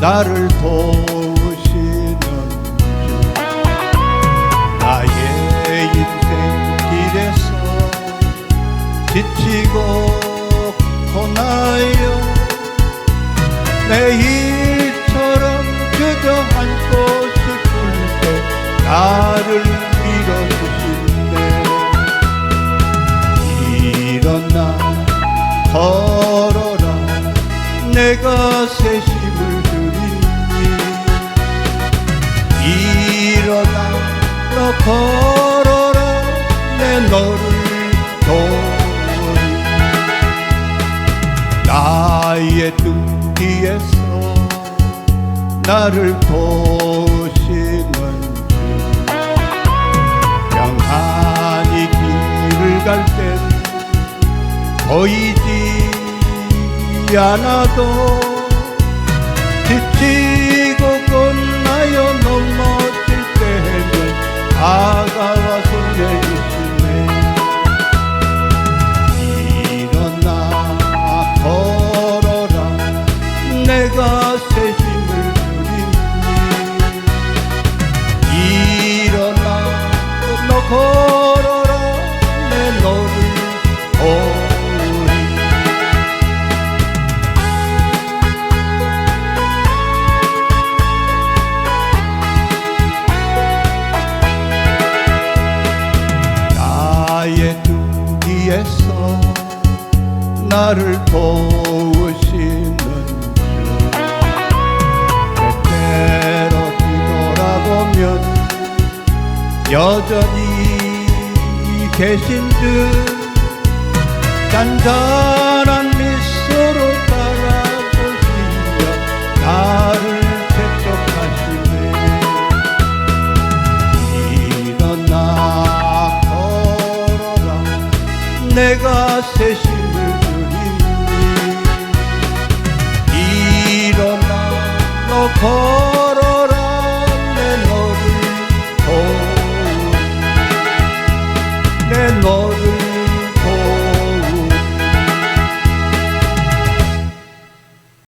나를 도우시는 주. 나의 인생 길에서 지치고 고나요. 내일처럼 그저 앉고 싶을 때 나를 밀어주신대. 일어나 내가 새 힘을 드리니 일어나 너 걸어라 내 너를 도우리. 나의 등 뒤에서 나를 도우시는 주 평안히 길을 갈땐 보이지 않아도 지치고 끝나여 넘어질 때면 다가와 손내주시네 일어나 걸어라. 내가 등 뒤에서 나를 도우시는 주 때때로 뒤돌아보면 여전히 계신 듯 잔잔 내가 새힘